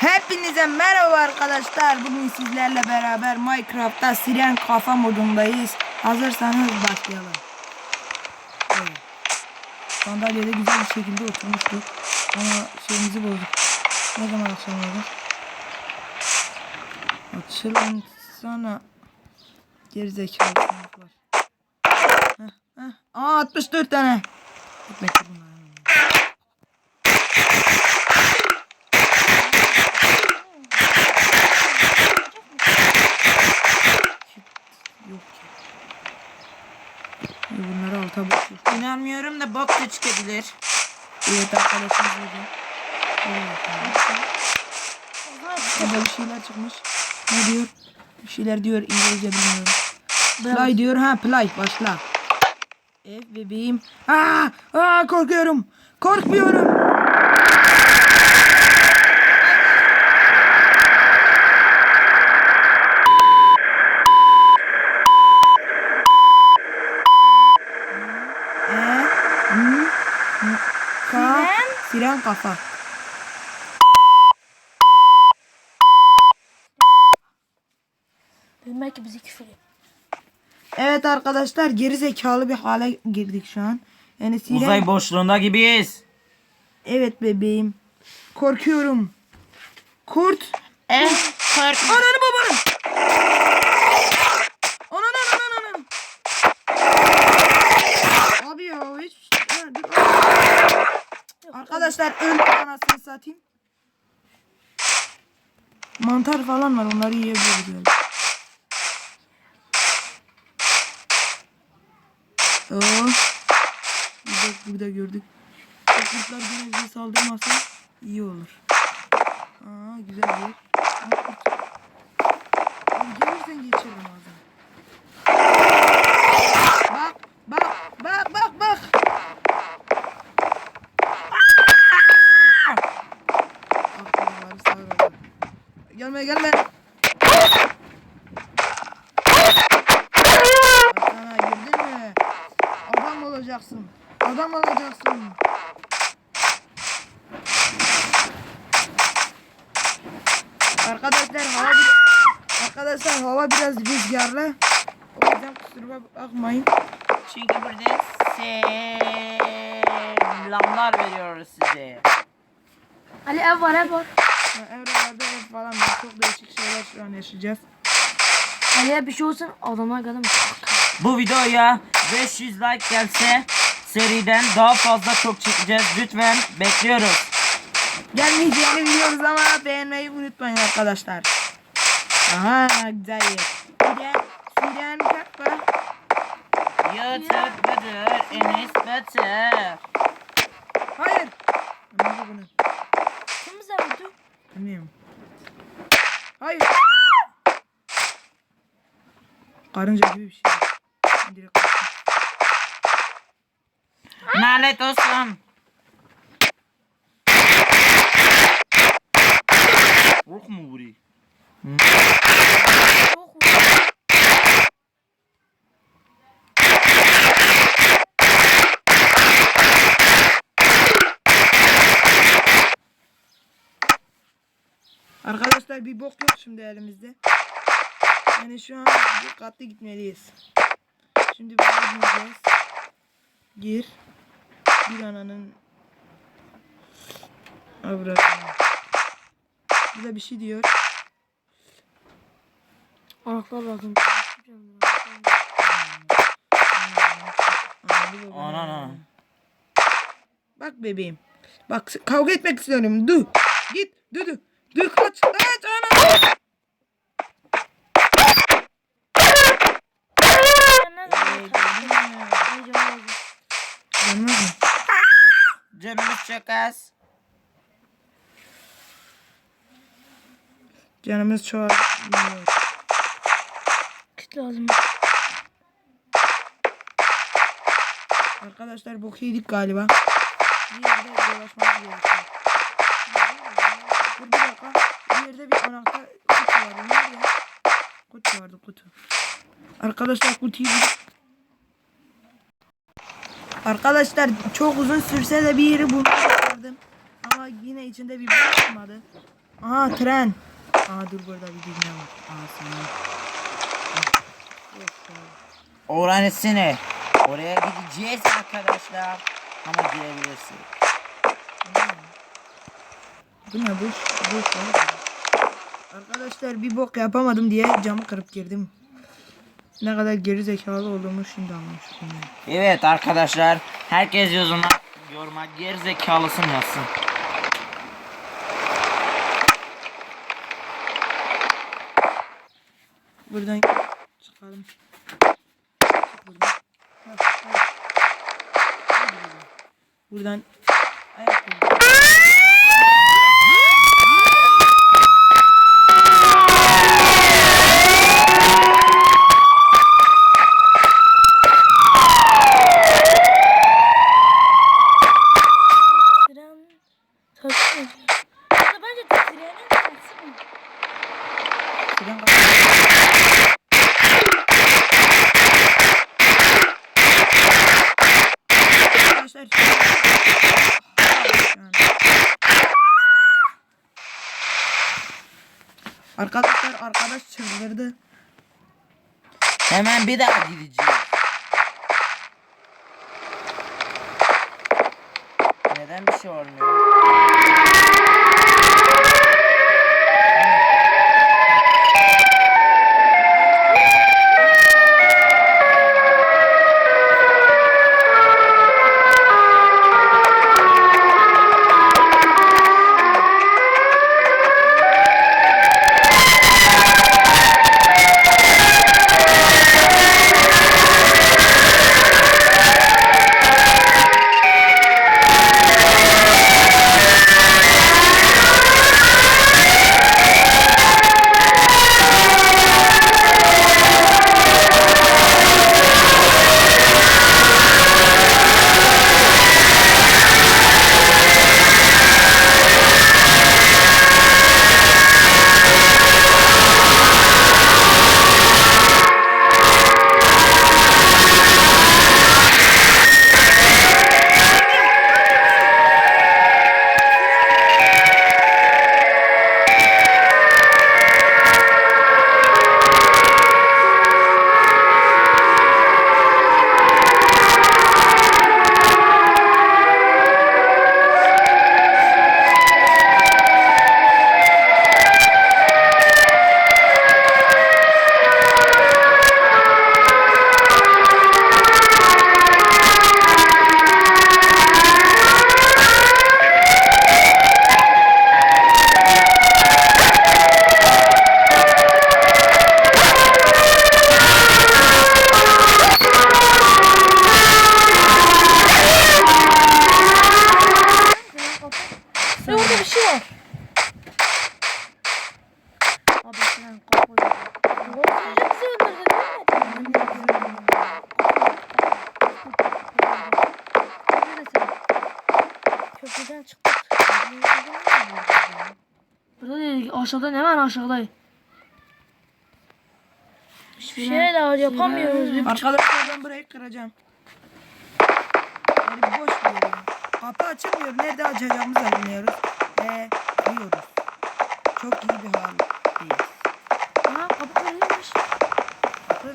Hepinize merhaba arkadaşlar. Bugün sizlerle beraber Minecraft'ta siren kafa modundayız. Hazırsanız başlayalım. Evet. Sandalyede güzel bir şekilde oturmuştuk. Ama şeyimizi bozduk. Ne zaman akşam olur? Açılın sana. Gerizekalı. Heh, heh. Aa 64 tane. Gitmek bunlar. Yok ki. Ya Bunları alta boşver. İnanmıyorum da çıkabilir. Evet arkadaşımız burada. Evet. Burada bir şeyler çıkmış. Ne diyor? Bir şeyler diyor İngilizce bilmiyorum. Play diyor ha play başla. Ev bebeğim. Aa, aa korkuyorum. Korkmuyorum. Siren kafa. Demek ki bizi küfür. Evet arkadaşlar geri zekalı bir hale girdik şu an. Yani siren... Uzay boşluğunda gibiyiz. Evet bebeğim. Korkuyorum. Kurt. Eh, korkma. Ananı babanı. Ananı ananı ananı. Abi ya hiç... Ha, dur. Arkadaşlar öldü anasını satayım. Mantar falan var onları yiyebiliriz. Oo. Bir de burada gördük. Kurtlar yine bize saldırmasa iyi olur. Aa güzel bir yer. Gelirsen geçerim ağzına. Bak bak bak bak bak. Gelme gelme. Sana girdin mi? Adam olacaksın. Adam olacaksın. Arkadaşlar hava bir... Arkadaşlar hava biraz rüzgarlı. O yüzden kusura bakmayın. Çünkü burada selamlar veriyoruz size. Ali ev var ev var. Ha, Evralarda ev falan var. Çok değişik şeyler şu an yaşayacağız. Ali'ye bir şey olsun adamlar kadın. Bu videoya 500 like gelse seriden daha fazla çok çekeceğiz. Lütfen bekliyoruz. Gelmeyeceğini biliyoruz ama beğenmeyi unutmayın arkadaşlar. Aha güzel yer. Bir de. YouTube budur, Enes Batır. Hayır. Anladı bunu. Bilmiyorum. Hayır. Karınca gibi bir şey. Direkt. Nalet olsun. Ruh mu vuruyor? Çok Arkadaşlar bir bok yok şimdi elimizde. Yani şu an dikkatli gitmeliyiz. Şimdi böyle gireceğiz. Gir. Bir ananın avradını. Burada bir şey diyor. Anahtar lazım. Babanı. Anana. Bak bebeğim. Bak kavga etmek istiyorum. Du. Git. Du du. Du kaç. Kaç ana. Gelmez mi? Canımız çok az. Canımız çok bilmiyor. Kit lazım. Arkadaşlar bok yedik galiba. Bir yerde dolaşmamız gerekiyor. Dur bir dakika. Bir yerde bir anahtar kutu vardı. Nerede? Kutu vardı kutu. Arkadaşlar kutuyu bul- Arkadaşlar çok uzun sürse de bir yeri bulmak isterdim. Ama yine içinde bir bok çıkmadı. Aha tren. Aa dur burada bir dünya var. Aa sana. Öğrenisini. Oraya gideceğiz arkadaşlar. Ama girebilirsin. Bu ne boş? Boş var. Arkadaşlar bir bok yapamadım diye camı kırıp girdim. Ne kadar geri zekalı olduğumu şimdi anlamışım. yani. Evet arkadaşlar. Herkes yoruma, yoruma gerizekalısın yazsın. Buradan çıkalım. Çık Buradan. Buradan. Buradan ayak koyalım. Tren taksi mi? Ya da bence trenin taksi mi? Buradan kalk. Arkadaşlar arkadaş çıldırdı. Hemen bir daha gideceğiz. Neden bir şey olmuyor? Köprüden çıktık. Burada değil, aşağıdan hemen aşağıdayım. Hiçbir şey daha yapamıyoruz. Bir Arkadaşlar ben burayı kıracağım. Yani boş bir yer. yani. Kapı açılmıyor. Nerede açacağımızı bilmiyoruz. Ve kırıyoruz. Çok iyi bir haldeyiz. Aa, kapı kırılmış. Kapı,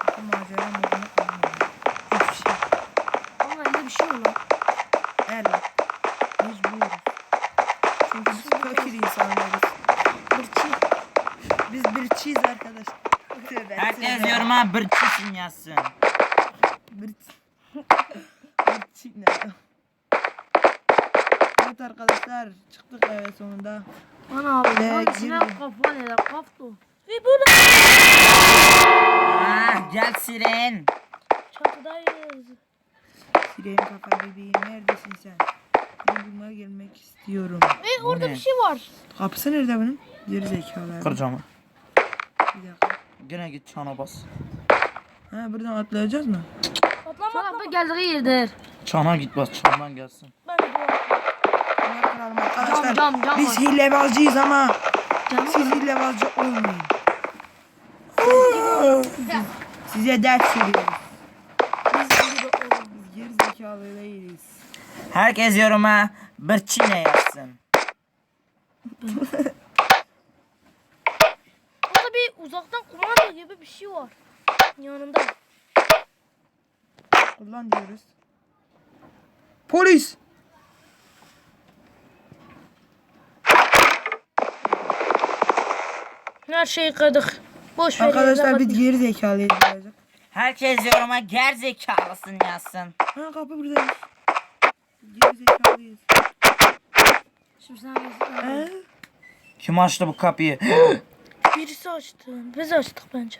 kapı macera moduna koymuyor. Hiçbir şey. Ama elinde bir şey var lan. Elle. Mecburuz. Çünkü biz fakir insanlarız. Hırçı. Biz bir çiz arkadaşlar. Tövbe, Yoruma bir çisin yazsın. Bir çiz ne? Evet arkadaşlar çıktık eve sonunda. Ana abi. Lan sinan girdim. kafa ne lan kaftu. Ve burada Ah, gel siren. çatıdayız. Siren kafa bebeğim neredesin sen? Ben bulmaya gelmek istiyorum. Ve Bu orada ne? bir şey var. Kapısı nerede bunun? Geri zekalı. Kır camı. Bir dakika. Gene git çana bas. Ha buradan atlayacağız mı? Atlama atlama. geldiği yerdir. Çana git bas çandan gelsin. Ben Arkadaşlar cam, cam biz var. hilebazcıyız ama Canım. siz hilebazcı olmayın. Size ders veriyoruz. Biz geri zekalı değiliz. Herkes yoruma bir çine yazsın. Orada bir uzaktan kumanda gibi bir şey var. Yanında. Kullan diyoruz. Polis. Her şeyi kırdık. Boş ver. Arkadaşlar biz geri zekalıyız birazcık. Herkes yoruma gerizekalısın yazsın. Ha kapı buradaymış. Geri zekalıyız. Şimdi sen? Kim açtı bu kapıyı? Birisi açtı. Biz açtık bence.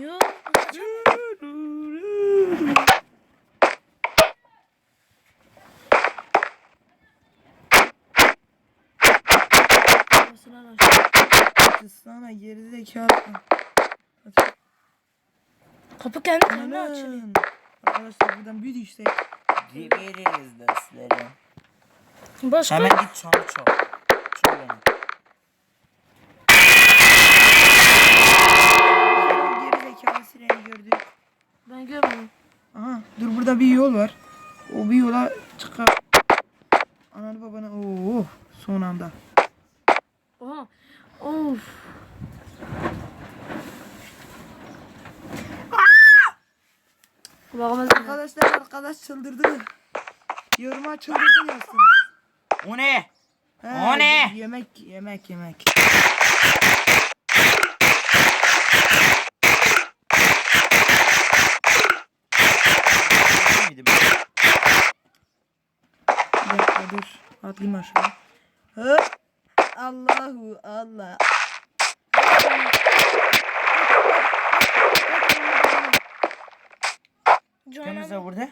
Yok. açtık. Sana geri zekalı. Kapı kendi kendine açılıyor. Arkadaşlar buradan bir düşsek. Veririz dersleri. Başka? Hemen git çal. Çal onu. Burada bir yol var. O bir yola çıkar. Ananı babana oo son anda. Oha. Of. Kulağıma. Arkadaşlar arkadaş çıldırdı. Yoruma çıldırdı yazsın. O ne? He, O ne? Yemek yemek yemek. Miydi bu? Dur. Atlayayım aşağı. Hop. Allahu Allah. Temiz Canım. de burada.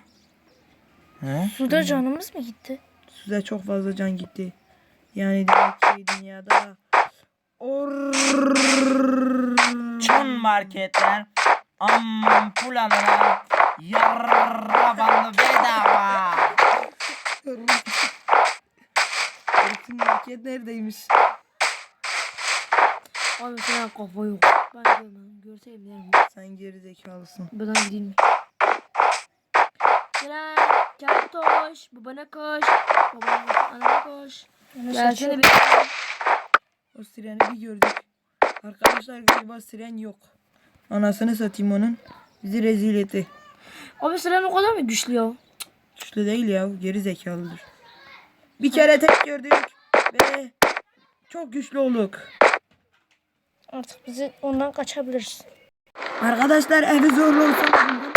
He? Suda canımız mı gitti? Size çok fazla can gitti. Yani demek ki dünyada Or Çun marketler ampul alana yarra bandı bedava. Bütün market neredeymiş? Abi sen kafa yok. Ben görmedim. Görseydim yerim. Sen geri zekalısın. Buradan gideyim? Gelen gel koş. Babana koş. Babana koş. Anana koş. Gelsene bir. O sireni bir gördük. Arkadaşlar galiba siren yok. Anasını satayım onun. Bizi rezil etti. Abi sıram o kadar mı güçlü ya? Güçlü değil ya. Geri zekalıdır. Bir kere tek gördük. Çok güçlü olduk. Artık bizi ondan kaçabiliriz. Arkadaşlar evi zorlu olsa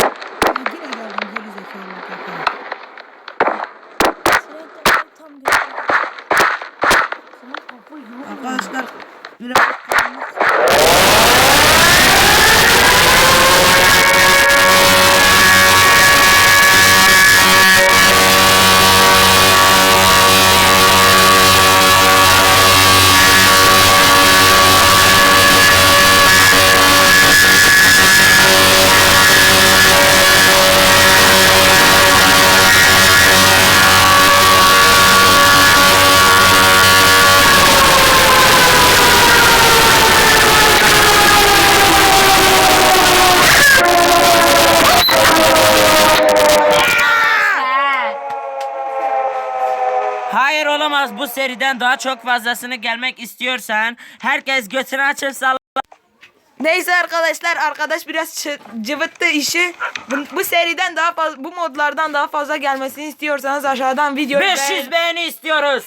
seriden daha çok fazlasını gelmek istiyorsan herkes götünü açıp salla. Neyse arkadaşlar arkadaş biraz cıvıttı işi. Bu, bu seriden daha fazla bu modlardan daha fazla gelmesini istiyorsanız aşağıdan videoyu 500 beğen- beğeni istiyoruz.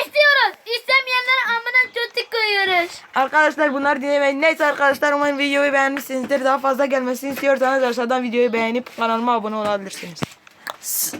İstiyoruz. İstemeyenlere amına kötü koyuyoruz. Arkadaşlar bunlar dinlemeyin. Neyse arkadaşlar umarım videoyu beğenmişsinizdir. Daha fazla gelmesini istiyorsanız aşağıdan videoyu beğenip kanalıma abone olabilirsiniz. S-